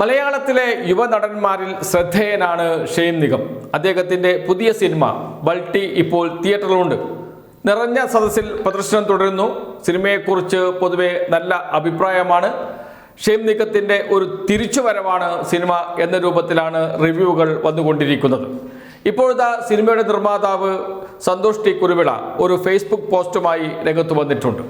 മലയാളത്തിലെ യുവനടന്മാരിൽ ശ്രദ്ധേയനാണ് ഷെയ്ൻ നിഗം. അദ്ദേഹത്തിന്റെ പുതിയ സിനിമ ബൾട്ടി ഇപ്പോൾ തിയേറ്ററിലുണ്ട്. നിറഞ്ഞ സദസ്സിൽ പ്രദർശനം തുടരുന്നു. സിനിമയെക്കുറിച്ച് പൊതുവെ നല്ല അഭിപ്രായമാണ്. ഷെയ്ൻ നിഗത്തിന്റെ ഒരു തിരിച്ചുവരവാണ് സിനിമ എന്ന രൂപത്തിലാണ് റിവ്യൂകൾ വന്നുകൊണ്ടിരിക്കുന്നത്. ഇപ്പോഴത്തെ സിനിമയുടെ നിർമ്മാതാവ് സന്തോഷ് ടി കുരുവിള ഒരു ഫേസ്ബുക്ക് പോസ്റ്റുമായി രംഗത്ത് വന്നിട്ടുണ്ട്.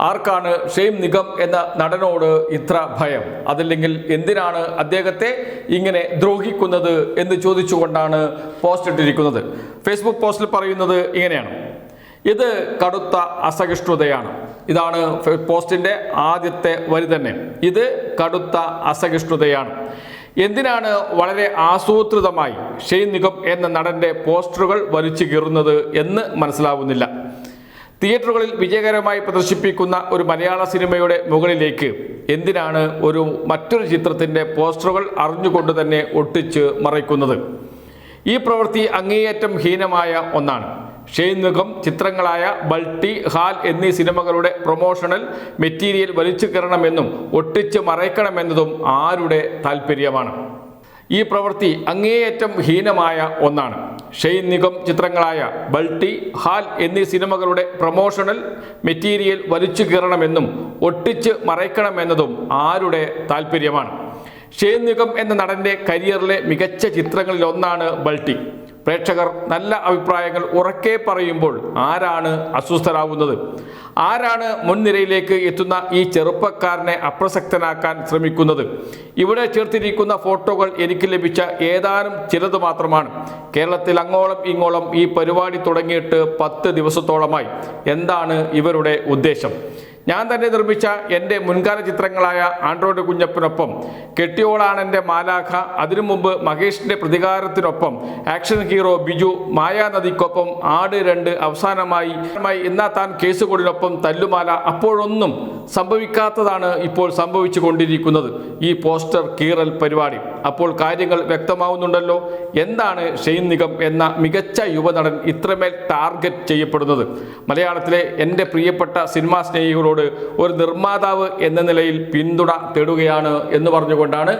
ആർക്കാണ് ഷെയ്ം നിഗം എന്ന നടനോട് ഇത്ര ഭയം? അതല്ലെങ്കിൽ എന്തിനാണ് അദ്ദേഹത്തെ ഇങ്ങനെ ദ്രോഹിക്കുന്നത് എന്ന് ചോദിച്ചുകൊണ്ടാണ് പോസ്റ്റ് ഇട്ടിരിക്കുന്നത്? ഫേസ്ബുക്ക് പോസ്റ്റിൽ പറയുന്നത് ഇങ്ങനെയാണ്. ഇത് കടുത്ത അസഹിഷ്ണുതയാണ്. ഇതാണ് പോസ്റ്റിന്റെ ആദ്യത്തെ വരി തന്നെ. ഇത് കടുത്ത അസഹിഷ്ണുതയാണ്. എന്തിനാണ് വളരെ ആസൂത്രിതമായി ഷെയ്ൻ നിഗം എന്ന നടന്റെ പോസ്റ്ററുകൾ വലിച്ചു കീറുന്നത് എന്ന് മനസ്സിലാവുന്നില്ല. തിയേറ്ററുകളിൽ വിജയകരമായി പ്രദർശിപ്പിക്കുന്ന ഒരു മലയാള സിനിമയുടെ മുകളിലേക്ക് എന്തിനാണ് ഒരു മറ്റൊരു ചിത്രത്തിന്റെ പോസ്റ്ററുകൾ അറിഞ്ഞുകൊണ്ട് തന്നെ ഒട്ടിച്ച് മറയ്ക്കുന്നത്? ഈ പ്രവൃത്തി അങ്ങേയറ്റം ഹീനമായ ഒന്നാണ്. ഷെയ്ൻ നിഗം ചിത്രങ്ങളായ ബൾട്ടി ഹാൽ എന്നീ സിനിമകളുടെ പ്രൊമോഷണൽ മെറ്റീരിയൽ വലിച്ചു കയറണമെന്നും ഒട്ടിച്ച് മറയ്ക്കണമെന്നതും ആരുടെ താല്പര്യമാണ് ഈ പ്രവൃത്തി അങ്ങേയറ്റം ഹീനമായ ഒന്നാണ്. ഷെയ്ൻ നിഗം ചിത്രങ്ങളായ ബൾട്ടി ഹാൽ എന്നീ സിനിമകളുടെ പ്രൊമോഷണൽ മെറ്റീരിയൽ വലിച്ചു കീറണമെന്നും ഒട്ടിച്ച് മറയ്ക്കണമെന്നതും ആരുടെ താല്പര്യമാണ് ഷെയ്ൻ നിഗം എന്ന നടന്റെ കരിയറിലെ മികച്ച ചിത്രങ്ങളിൽ ഒന്നാണ് ബൾട്ടി. പ്രേക്ഷകർ നല്ല അഭിപ്രായങ്ങൾ ഉറക്കെ പറയുമ്പോൾ ആരാണ് അസ്വസ്ഥരാകുന്നത്? ആരാണ് മുൻനിരയിലേക്ക് എത്തുന്ന ഈ ചെറുപ്പക്കാരനെ അപ്രസക്തനാക്കാൻ ശ്രമിക്കുന്നത്? ഇവിടെ ചേർത്തിരിക്കുന്ന ഫോട്ടോകൾ എനിക്ക് ലഭിച്ച ഏതാനും ചിലത് മാത്രമാണ്. കേരളത്തിൽ അങ്ങോളം ഇങ്ങോളം ഈ പരിപാടി തുടങ്ങിയിട്ട് പത്ത് ദിവസത്തോളമായി. എന്താണ് ഇവരുടെ ഉദ്ദേശം? ഞാൻ തന്നെ നിർമ്മിച്ച എന്റെ മുൻകാല ചിത്രങ്ങളായ ആൻഡ്രോയിഡ് കുഞ്ഞപ്പനൊപ്പം കെട്ടിയോളാണ് എന്റെ മാലാഖ അതിനു മുമ്പ് മഹേഷിന്റെ പ്രതികാരത്തിനൊപ്പം ആക്ഷൻ ഹീറോ ബിജു മായാനദിക്കൊപ്പം ആട് രണ്ട് അവസാനമായി ഇന്നാ താൻ കേസുകൊടിനൊപ്പം തല്ലുമാല അപ്പോഴൊന്നും സംഭവിക്കാത്തതാണ് ഇപ്പോൾ സംഭവിച്ചു കൊണ്ടിരിക്കുന്നത്. ഈ പോസ്റ്റർ കീറൽ പരിപാടി. അപ്പോൾ കാര്യങ്ങൾ വ്യക്തമാവുന്നുണ്ടല്ലോ. എന്താണ് ഷെയ്ൻ നിഗം എന്ന മികച്ച യുവനടൻ ഇത്രമേൽ ടാർഗറ്റ് ചെയ്യപ്പെടുന്നത്? മലയാളത്തിലെ എന്റെ പ്രിയപ്പെട്ട സിനിമാ സ്നേഹികളോട് ഒരു നിർമ്മാതാവ് എന്ന നിലയിൽ പിന്തുണ തേടുകയാണ് എന്ന് പറഞ്ഞുകൊണ്ടാണ്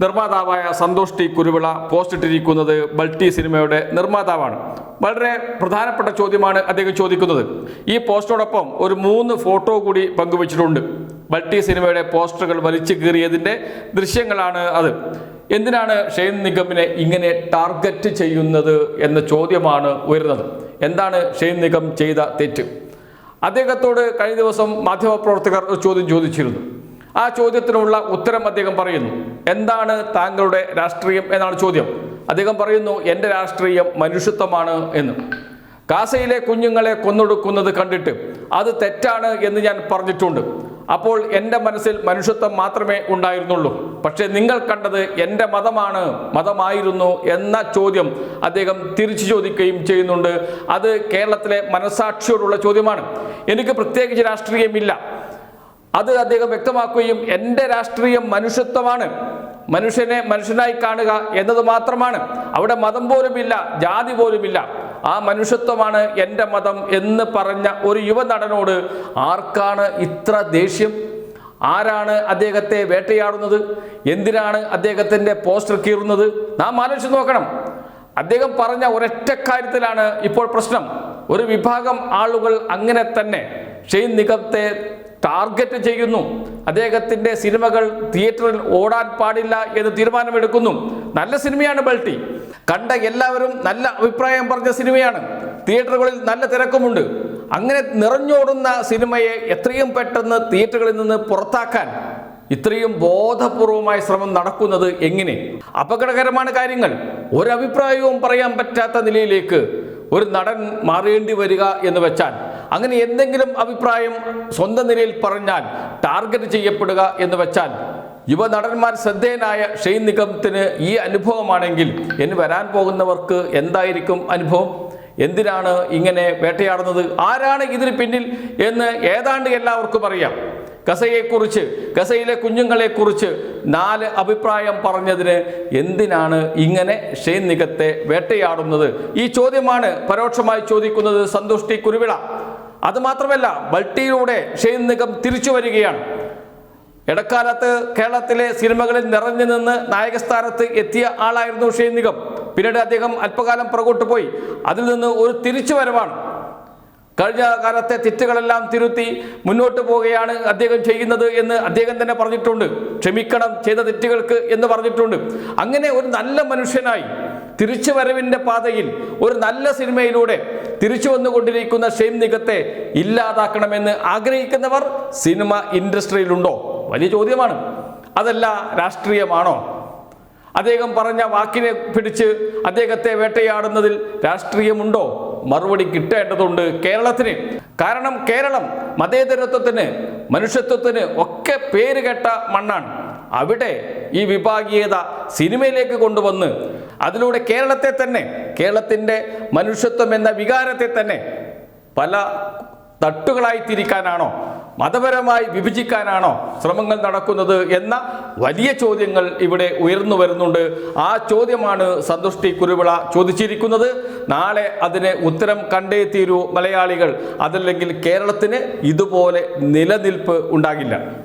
നിർമ്മാതാവായ സന്തോഷ് ടി കുരുവിള പോസ്റ്റ് ഇട്ടിരിക്കുന്നത് ബൾട്ടി സിനിമയുടെ നിർമ്മാതാവാണ്. വളരെ പ്രധാനപ്പെട്ട ചോദ്യമാണ് അദ്ദേഹം ചോദിക്കുന്നത്. ഈ പോസ്റ്റോടൊപ്പം ഒരു മൂന്ന് ഫോട്ടോ കൂടി പങ്കുവച്ചിട്ടുണ്ട്. ബൾട്ടി സിനിമയുടെ പോസ്റ്ററുകൾ വലിച്ചു കീറിയതിന്റെ ദൃശ്യങ്ങളാണ് അത്. എന്തിനാണ് ഷെയ്ൻ നിഗമിനെ ഇങ്ങനെ ടാർഗറ്റ് ചെയ്യുന്നത് എന്ന ചോദ്യമാണ് ഉയരുന്നത്? എന്താണ് ഷെയ്ൻ നിഗം ചെയ്ത തെറ്റ്? അദ്ദേഹത്തോട് കഴിഞ്ഞ ദിവസം മാധ്യമപ്രവർത്തകർ ഒരു ചോദ്യം ചോദിച്ചിരുന്നു. ആ ചോദ്യത്തിനുള്ള ഉത്തരം അദ്ദേഹം പറയുന്നു. എന്താണ് താങ്കളുടെ രാഷ്ട്രീയം എന്നാണ് ചോദ്യം. അദ്ദേഹം പറയുന്നു എന്റെ രാഷ്ട്രീയം മനുഷ്യത്വമാണ് എന്ന്. കാസയിലെ കുഞ്ഞുങ്ങളെ കൊന്നൊടുക്കുന്നത് കണ്ടിട്ട് അത് തെറ്റാണ് എന്ന് ഞാൻ പറഞ്ഞിട്ടുണ്ട്. അപ്പോൾ എന്റെ മനസ്സിൽ മനുഷ്യത്വം മാത്രമേ ഉണ്ടായിരുന്നുള്ളൂ. പക്ഷേ നിങ്ങൾ കണ്ടത് എന്റെ മതമാണ് മതമായിരുന്നു എന്ന ചോദ്യം അദ്ദേഹം തിരിച്ചു ചോദിക്കുകയും ചെയ്യുന്നുണ്ട്. അത് കേരളത്തിലെ മനസാക്ഷിയോടുള്ള ചോദ്യമാണ്. എനിക്ക് പ്രത്യേകിച്ച് രാഷ്ട്രീയമില്ല. അത് അദ്ദേഹം വ്യക്തമാക്കുകയും എന്റെ രാഷ്ട്രീയം മനുഷ്യത്വമാണ്. മനുഷ്യനെ മനുഷ്യനായി കാണുക എന്നത് മാത്രമാണ്. അവിടെ മതം പോലുമില്ല ജാതി പോലുമില്ല. ആ മനുഷ്യത്വമാണ് എന്റെ മതം എന്ന് പറഞ്ഞ ഒരു യുവനടനോട് ആർക്കാണ് ഇത്ര ദേഷ്യം? ആരാണ് അദ്ദേഹത്തെ വേട്ടയാടുന്നത്? എന്തിനാണ് അദ്ദേഹത്തിന്റെ പോസ്റ്റർ കീറുന്നത്? നാം ആലോചിച്ച് നോക്കണം. അദ്ദേഹം പറഞ്ഞ ഒരൊറ്റ കാര്യത്തിലാണ് ഇപ്പോൾ പ്രശ്നം. ഒരു വിഭാഗം ആളുകൾ അങ്ങനെ തന്നെ ഷെയ്ൻ നിഗത്തെ ടാർഗറ്റ് ചെയ്യുന്നു. അദ്ദേഹത്തിന്റെ സിനിമകൾ തിയേറ്ററിൽ ഓടാൻ പാടില്ല എന്ന് തീരുമാനമെടുക്കുന്നു. നല്ല സിനിമയാണ് ബൾട്ടി. കണ്ട എല്ലാവരും നല്ല അഭിപ്രായം പറഞ്ഞ സിനിമയാണ്. തിയേറ്ററുകളിൽ നല്ല തിരക്കുമുണ്ട്. അങ്ങനെ നിറഞ്ഞോടുന്ന സിനിമയെ എത്രയും പെട്ടെന്ന് തിയേറ്ററുകളിൽ നിന്ന് പുറത്താക്കാൻ ഇത്രയും ബോധപൂർവമായ ശ്രമം നടക്കുന്നത് എങ്ങനെ? അപകടകരമാണ് കാര്യങ്ങൾ. ഒരഭിപ്രായവും പറയാൻ പറ്റാത്ത നിലയിലേക്ക് ഒരു നടൻ മാറേണ്ടി വരിക എന്ന് വെച്ചാൽ അങ്ങനെ എന്തെങ്കിലും അഭിപ്രായം സ്വന്തം നിലയിൽ പറഞ്ഞാൽ ടാർഗറ്റ് ചെയ്യപ്പെടുക എന്ന് വെച്ചാൽ യുവനടന്മാർ ശ്രദ്ധേയനായ ഷെയ്ൻ നിഗമത്തിന് ഈ അനുഭവമാണെങ്കിൽ ഇനി വരാൻ പോകുന്നവർക്ക് എന്തായിരിക്കും അനുഭവം? എന്തിനാണ് ഇങ്ങനെ വേട്ടയാടുന്നത്? ആരാണ് ഇതിന് പിന്നിൽ എന്ന് ഏതാണ്ട് എല്ലാവർക്കും അറിയാം. ഗസയെക്കുറിച്ച് ഗസയിലെ കുഞ്ഞുങ്ങളെക്കുറിച്ച് നാല് അഭിപ്രായം പറഞ്ഞതിന് എന്തിനാണ് ഇങ്ങനെ ഷെയ്ൻ നിഗത്തെ വേട്ടയാടുന്നത്? ഈ ചോദ്യമാണ് പരോക്ഷമായി ചോദിക്കുന്നത് സന്തോഷ് ടി കുരുവിള അതുമാത്രമല്ല ബൾട്ടിയിലൂടെ ഷെയ്ൻ നിഗം തിരിച്ചു വരികയാണ്. ഇടക്കാലത്ത് കേരളത്തിലെ സിനിമകളിൽ നിറഞ്ഞു നിന്ന് നായകസ്ഥാനത്ത് എത്തിയ ആളായിരുന്നു ഷെയ്ൻ നിഗം പിന്നീട് അദ്ദേഹം അല്പകാലം പുറകോട്ട് പോയി. അതിൽ നിന്ന് ഒരു തിരിച്ചു വരവാണ്. കഴിഞ്ഞ കാലത്തെ തെറ്റുകളെല്ലാം തിരുത്തി മുന്നോട്ട് പോവുകയാണ് അദ്ദേഹം ചെയ്യുന്നത് എന്ന് അദ്ദേഹം തന്നെ പറഞ്ഞിട്ടുണ്ട്. ക്ഷമിക്കണം ചെയ്ത തെറ്റുകൾക്ക് എന്ന് പറഞ്ഞിട്ടുണ്ട്. അങ്ങനെ ഒരു നല്ല മനുഷ്യനായി തിരിച്ചു വരവിന്റെ പാതയിൽ ഒരു നല്ല സിനിമയിലൂടെ തിരിച്ചു വന്നുകൊണ്ടിരിക്കുന്ന ഷെയ്ം നിഗത്തെ ഇല്ലാതാക്കണമെന്ന് ആഗ്രഹിക്കുന്നവർ സിനിമ ഇൻഡസ്ട്രിയിലുണ്ടോ? വലിയ ചോദ്യമാണ്. അതല്ല രാഷ്ട്രീയമാണോ? അദ്ദേഹം പറഞ്ഞ വാക്കിനെ പിടിച്ച് അദ്ദേഹത്തെ വേട്ടയാടുന്നതിൽ രാഷ്ട്രീയമുണ്ടോ? മറുപടി കിട്ടേണ്ടതുണ്ട് കേരളത്തിന്. കാരണം കേരളം മതേതരത്വത്തിന് മനുഷ്യത്വത്തിന് ഒക്കെ പേര് കേട്ട മണ്ണാണ്. അവിടെ ഈ വിഭാഗീയത സിനിമയിലേക്ക് കൊണ്ടുവന്ന് അതിലൂടെ കേരളത്തെ തന്നെ കേരളത്തിന്റെ മനുഷ്യത്വം എന്ന വികാരത്തെ തന്നെ പല തട്ടുകളായി തിരിക്കാനാണോ മതപരമായി വിഭജിക്കാനാണോ ശ്രമങ്ങൾ നടക്കുന്നത് എന്ന വലിയ ചോദ്യങ്ങൾ ഇവിടെ ഉയർന്നു വരുന്നുണ്ട്. ആ ചോദ്യമാണ് സന്തുഷ്ടി കുരുവിള ചോദിച്ചിരിക്കുന്നത്. നാളെ അതിന് ഉത്തരം കണ്ടേ തീരൂ മലയാളികൾ. അതല്ലെങ്കിൽ കേരളത്തിന് ഇതുപോലെ നിലനിൽപ്പ് ഉണ്ടാകില്ല.